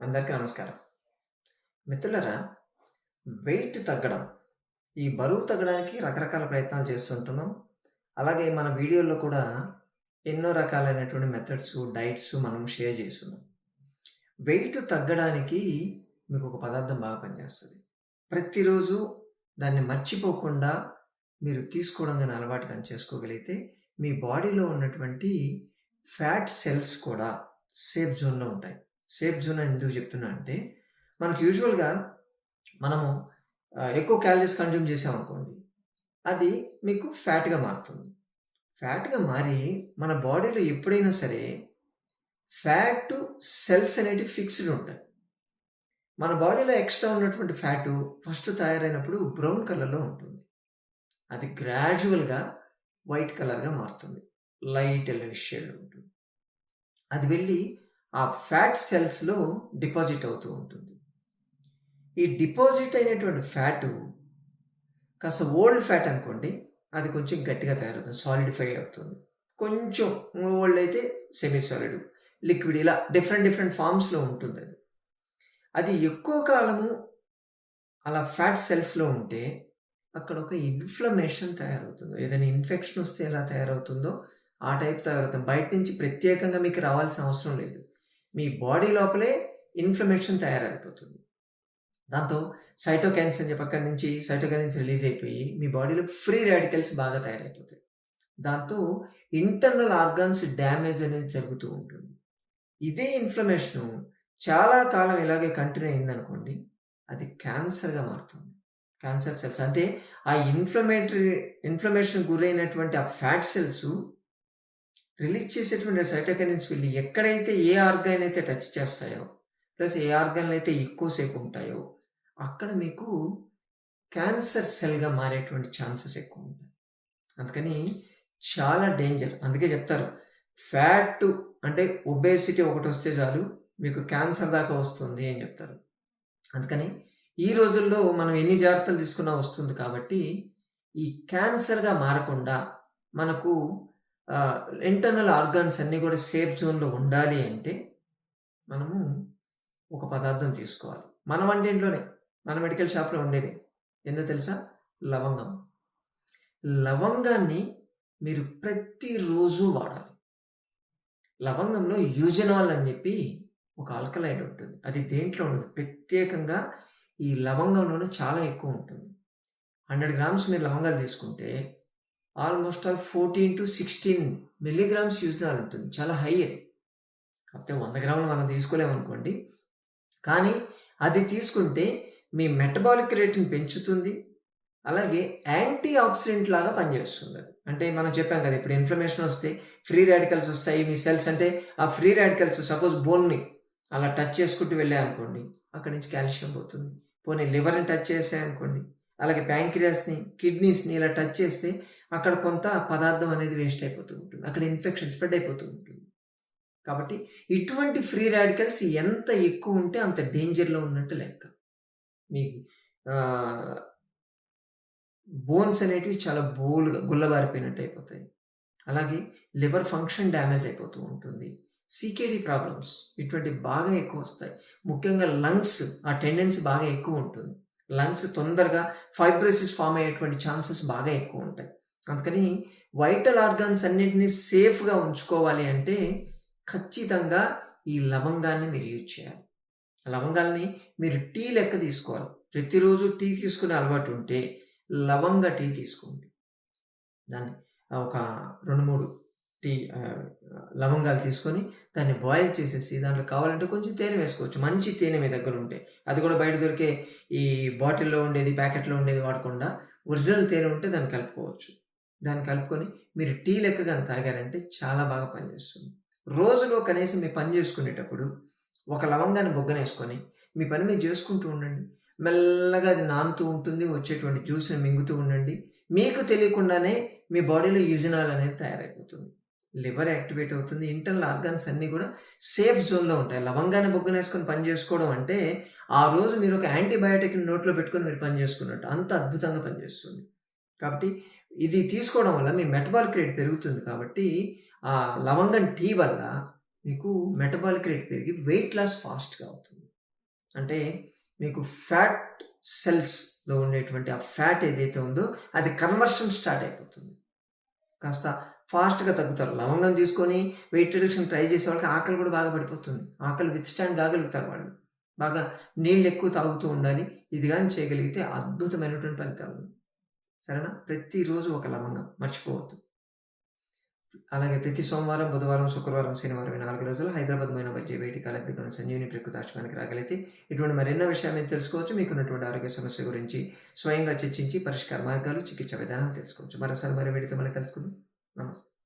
అందరికీ నమస్కారం. మిత్రులరా వెయిట్ తగ్గడం, ఈ బరువు తగ్గడానికి రకరకాల ప్రయత్నాలు చేస్తుంటున్నాం. అలాగే మన వీడియోల్లో కూడా ఎన్నో రకాలైనటువంటి మెథడ్స్, డైట్స్ మనం షేర్ చేస్తున్నాం. వెయిట్ తగ్గడానికి మీకు ఒక పదార్థం బాగా పనిచేస్తుంది ప్రతిరోజు దాన్ని మర్చిపోకుండా మీరు తీసుకోవడం కానీ అలవాటు కానీ చేసుకోగలిగితే, మీ బాడీలో ఉన్నటువంటి ఫ్యాట్ సెల్స్ కూడా సేఫ్ జోన్‌లో ఉంటాయి. సేఫ్ జోన్ అని ఎందుకు చెప్తున్నా అంటే, మనకు యూజువల్‌గా మనము ఎక్కువ క్యాలరీస్ కన్జ్యూమ్ చేసామనుకోండి అది మీకు ఫ్యాట్‌గా మారుతుంది. ఫ్యాట్‌గా మారి మన బాడీలో ఎప్పుడైనా సరే ఫ్యాట్ సెల్స్ అనేటివి ఫిక్స్‌డ్ ఉంటాయి. మన బాడీలో ఎక్స్‌ట్రా ఉన్నటువంటి ఫ్యాటు ఫస్ట్ తయారైనప్పుడు బ్రౌన్ కలర్‌లో ఉంటుంది. అది గ్రాడ్యువల్గా వైట్ కలర్‌గా మారుతుంది. లైట్ ఎల్లో షేడ్ ఉంటుంది. అది వెళ్ళి ఆ ఫ్యాట్ సెల్స్‌లో డిపాజిట్ అవుతూ ఉంటుంది. ఈ డిపాజిట్ అయినటువంటి ఫ్యాటు కాస్త ఓల్డ్ ఫ్యాట్ అనుకోండి, అది కొంచెం గట్టిగా తయారవుతుంది. సాలిడిఫై అవుతుంది. కొంచెం ఓల్డ్ అయితే సెమీ సాలిడ్, లిక్విడ్ ఇలా డిఫరెంట్ డిఫరెంట్ ఫార్మ్స్‌లో ఉంటుంది అది ఎక్కువ కాలము అలా ఫ్యాట్ సెల్స్‌లో ఉంటే అక్కడ ఒక ఇన్‌ఫ్లమేషన్ తయారవుతుంది. ఏదైనా ఇన్ఫెక్షన్ వస్తే ఎలా తయారవుతుందో ఆ టైప్ తయారవుతుంది. బయట నుంచి ప్రత్యేకంగా మీకు రావాల్సిన అవసరం లేదు. మీ బాడీ లోపలే ఇన్‌ఫ్లమేషన్ తయారైపోతుంది. దాంతో సైటోకాన్స్ అని చెప్పి అక్కడి నుంచి సైటోకాన్స్ రిలీజ్ అయిపోయి మీ బాడీలో ఫ్రీ రాడికల్స్ బాగా తయారైపోతాయి. దాంతో ఇంటర్నల్ ఆర్గాన్స్ డ్యామేజ్ అనేది జరుగుతూ ఉంటుంది. ఇదే ఇన్‌ఫ్లమేషను చాలా కాలం ఇలాగే కంటిన్యూ అయిందనుకోండి, అది క్యాన్సర్‌గా మారుతుంది. క్యాన్సర్ సెల్స్ అంటే ఆ ఇన్‌ఫ్లమేటరీ ఇన్ఫ్లమేషన్ గురైనటువంటి ఆ ఫ్యాట్ సెల్స్ రిలీజ్ చేసేటువంటి సైటోకైనిన్స్ వెళ్ళి ఎక్కడైతే ఏ ఆర్గాన్ అయితే టచ్ చేస్తాయో, ప్లస్ ఏ ఆర్గాన్‌లు అయితే ఎక్కువసేపు ఉంటాయో, అక్కడ మీకు క్యాన్సర్ సెల్‌గా మారేటువంటి ఛాన్సెస్ ఎక్కువ ఉంటాయి. అందుకని చాలా డేంజర్. అందుకే చెప్తారు ఫ్యాట్ అంటే ఒబేసిటీ వస్తే చాలు మీకు క్యాన్సర్ దాకా వస్తుంది అని చెప్తారు. అందుకని ఈ రోజుల్లో మనం ఎన్ని జాగ్రత్తలు తీసుకున్నా వస్తుంది కాబట్టి, ఈ క్యాన్సర్‌గా మారకుండా మనకు ఇంటర్నల్ ఆర్గాన్స్ అన్నీ కూడా సేఫ్ జోన్‌లో ఉండాలి అంటే, మనము ఒక పదార్థం తీసుకోవాలి. మన వంటింట్లోనే మన మెడికల్ షాప్‌లో ఉండేది ఏందో తెలుసా? లవంగం. లవంగాన్ని మీరు ప్రతిరోజు వాడాలి. లవంగంలో యూజనాల్ అని చెప్పి ఒక ఆల్కలైడ్ ఉంటుంది. అది దేంట్లో ఉండదు. ప్రత్యేకంగా ఈ లవంగంలోనే చాలా ఎక్కువ ఉంటుంది. 100 గ్రామ్స్ మీరు లవంగాలు తీసుకుంటే ఆల్‌మోస్ట్ ఆల్ 14-16 మిల్లీగ్రామ్స్ యూజినాల్ ఉంటుంది. చాలా హై కాకపోతే వంద గ్రాములు మనం తీసుకోలేమనుకోండి. కానీ అది తీసుకుంటే మీ మెటబాలిక్ రేట్‌ని పెంచుతుంది. అలాగే యాంటీ ఆక్సిడెంట్ లాగా పనిచేస్తుంది అంటే మనం చెప్పాం కదా! ఇప్పుడు ఇన్‌ఫ్లమేషన్ వస్తే ఫ్రీ రాడికల్స్ వస్తాయి. మీ సెల్స్ అంటే ఆ ఫ్రీ రాడికల్స్ సపోజ్ బోన్‌ని అలా టచ్ చేసుకుంటూ వెళ్ళాయనుకోండి, అక్కడి నుంచి కాల్షియం పోతుంది. పోనీ లివర్‌ని టచ్ చేసాయనుకోండి, అలాగే ప్యాంక్రియాస్‌ని, కిడ్నీస్‌ని ఇలా టచ్ చేస్తే అక్కడ కొంత పదార్థం అనేది వేస్ట్ అయిపోతూ ఉంటుంది. అక్కడ ఇన్ఫెక్షన్ స్ప్రెడ్ అయిపోతూ ఉంటుంది. కాబట్టి ఇటువంటి ఫ్రీ రాడికల్స్ ఎంత ఎక్కువ ఉంటే అంత డేంజర్‌లో ఉన్నట్టు లెక్క. మీకు బోన్స్ అనేటివి చాలా బోల్గా గుల్లబారిపోయినట్టు అయిపోతాయి. అలాగే లివర్ ఫంక్షన్ డ్యామేజ్ అయిపోతూ ఉంటుంది. సీకేడీ ప్రాబ్లమ్స్ ఇటువంటివి బాగా ఎక్కువ వస్తాయి ముఖ్యంగా లంగ్స్ ఆ టెండెన్సీ బాగా ఎక్కువ ఉంటుంది. లంగ్స్ తొందరగా ఫైబ్రోసిస్ ఫార్మ్ అయ్యేటువంటి ఛాన్సెస్ బాగా ఎక్కువ ఉంటాయి. అందుకని వైటల్ ఆర్గాన్స్ అన్నిటిని సేఫ్‌గా ఉంచుకోవాలి అంటే ఖచ్చితంగా ఈ లవంగాన్ని మీరు యూజ్ చేయాలి. లవంగాల్ని మీరు టీ లెక్క తీసుకోవాలి. ప్రతిరోజు టీ తీసుకునే అలవాటు ఉంటే లవంగ టీ తీసుకోండి. దాన్ని ఒక 2, 3 టీ లవంగాలు తీసుకొని దాన్ని బాయిల్ చేసేసి దాంట్లో కావాలంటే కొంచెం తేనె వేసుకోవచ్చు. మంచి తేనె మీ దగ్గర ఉంటే. అది కూడా బయట దొరికే ఈ బాటిల్‌లో ఉండేది, ప్యాకెట్‌లో ఉండేది వాడకుండా ఒరిజినల్ తేనె ఉంటే దాన్ని కలుపుకోవచ్చు. దాన్ని కలుపుకొని మీరు టీ లెక్క గాని తాగారంటే చాలా బాగా పనిచేస్తుంది. రోజులో కనీసం మీ పని చేసుకునేటప్పుడు ఒక లవంగాన్ని బొగ్గనేసుకొని మీ పని మీరు చేసుకుంటూ ఉండండి. మెల్లగా అది నానుతూ ఉంటుంది. వచ్చేటువంటి జ్యూస్‌ని మింగుతూ ఉండండి. మీకు తెలియకుండానే మీ బాడీలో యూజినాల్ అనేది తయారైపోతుంది. లివర్ యాక్టివేట్ అవుతుంది. ఇంటర్నల్ ఆర్గాన్స్ అన్నీ కూడా సేఫ్ జోన్‌లో ఉంటాయి. లవంగాన్ని బొగ్గనేసుకొని పని చేసుకోవడం అంటే, ఆ రోజు మీరు ఒక యాంటీబయాటిక్ని నోట్లో పెట్టుకొని మీరు పని చేసుకున్నట్టు. అంత అద్భుతంగా పనిచేస్తుంది. కాబట్టి ఇది తీసుకోవడం వల్ల మీ మెటబాలిక్ రేట్ పెరుగుతుంది కాబట్టి, ఆ లవంగం టీ వల్ల మీకు మెటబాలిక్ రేట్ పెరిగి వెయిట్ లాస్ ఫాస్ట్‌గా అవుతుంది. అంటే మీకు ఫ్యాట్ సెల్స్‌లో ఉండేటువంటి ఆ ఫ్యాట్ ఏదైతే ఉందో అది కన్వర్షన్ స్టార్ట్ అయిపోతుంది. కాస్త ఫాస్ట్‌గా తగ్గుతారు. లవంగం తీసుకొని వెయిట్ రిడక్షన్ ట్రై చేసే వాళ్ళకి ఆకలి కూడా బాగా పడిపోతుంది. ఆకలి విత్ స్టాండ్ కాగలుగుతారు వాళ్ళు. బాగా నీళ్ళు ఎక్కువ తాగుతూ ఉండాలి. ఇది కానీ చేయగలిగితే అద్భుతమైనటువంటి ఫలితాలు. సరేనా? ప్రతిరోజు ఒక లవంగం మర్చిపోవద్దు. అలాగే ప్రతి సోమవారం, బుధవారం, శుక్రవారం, శనివారం నాలుగు రోజులు హైదరాబాద్ మైన వైద్య వేదిక దగ్గర సంజీవని ప్రకృతి ఆశ్రమానికి రాగలిగితే ఇటువంటి మరెన్నో విషయాలు తెలుసుకోవచ్చు తెలుసుకోవచ్చు. మీకున్నటువంటి ఆరోగ్య సమస్య గురించి స్వయంగా చర్చించి పరిష్కార మార్గాలు, చికిత్స విధానాలు తెలుసుకోవచ్చు. మరోసారి మరి వేడితో మళ్ళీ కలుసుకుందాం. నమస్తే.